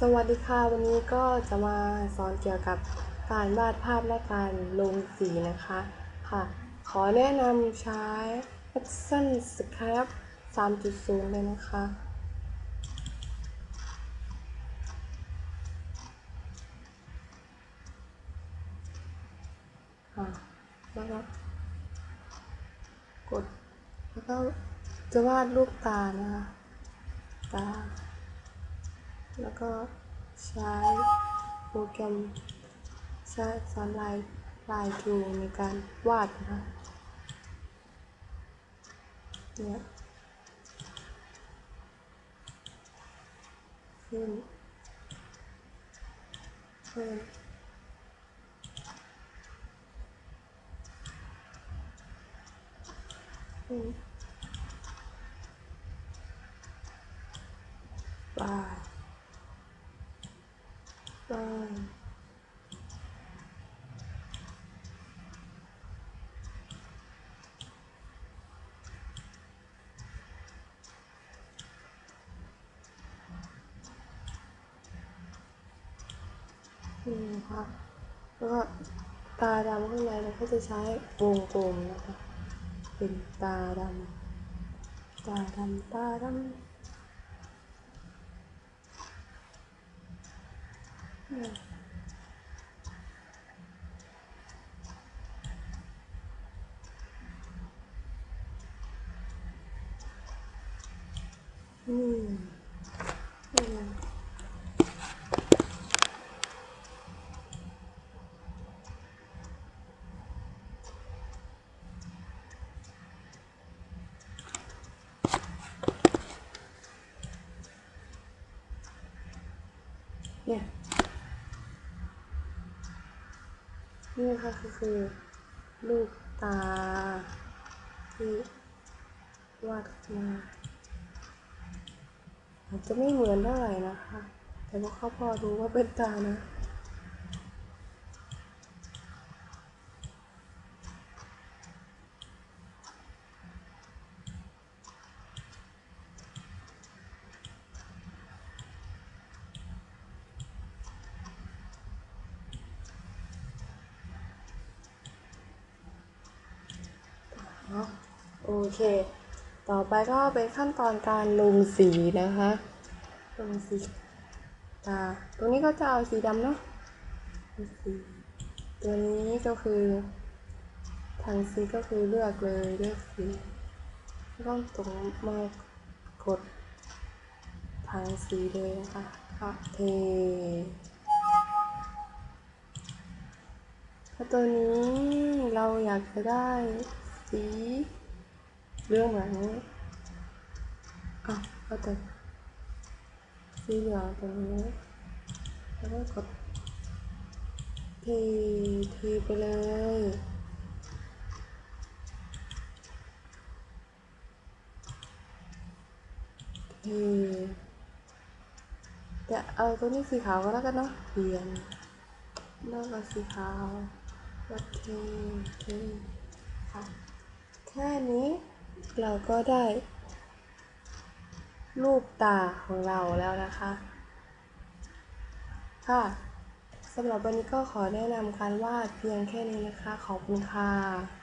สวัสดีค่ะ วันนี้ก็จะมาสอนเกี่ยวกับการวาดภาพและการลงสีนะคะค่ะ ขอแนะนำใช้ Epson Sketch 3.0 เลยนะคะ ค่ะ แล้วก็กด แล้วก็จะวาดรูปตานะคะ ตา แล้วก็ใช้โปรแกรมใช้สอนลายลายทูในการวาดนะคะเนี่ยขึ้นขึ้นขึ้นปลายปลาย นี่นะคะแล้วก็ตาดำข้างในเราก็จะใช้วงกลมนะคะ เป็นตาดำตาดำตาดำ เนี่ยอืม นี่ค่ะคะก็คือลูกตาที่วาดมาอาจจะไม่เหมือนเท่าไหร่นะคะ แต่พวกเขาพอรู้ว่าเป็นตานะ เนาะโอเค ต่อไปก็เป็นขั้นตอนการลงสีนะคะลงสีตาตรงนี้ก็จะเอาสีดำเนาะสีตัวนี้ก็คือทางสีก็คือเลือกเลยเลือกสีต้องตรงมากดทางสีเลยนะคะก็เทถ้าตัวนี้เราอยากจะได้ สีเรื่องแบบนี้อะก็แต่สีเหลืองตรงนี้แล้วก็กดเทเทไปเลยเทแต่เอาตัวนี้สีขาวก็แล้วกันเนาะเปลี่ยนแล้วก็สีขาวก็เทเทค่ะ แค่นี้เราก็ได้ รูปตาของเราแล้วนะคะ ค่ะสำหรับวันนี้ก็ขอแนะนำการวาดเพียงแค่นี้นะคะ ขอบคุณค่ะ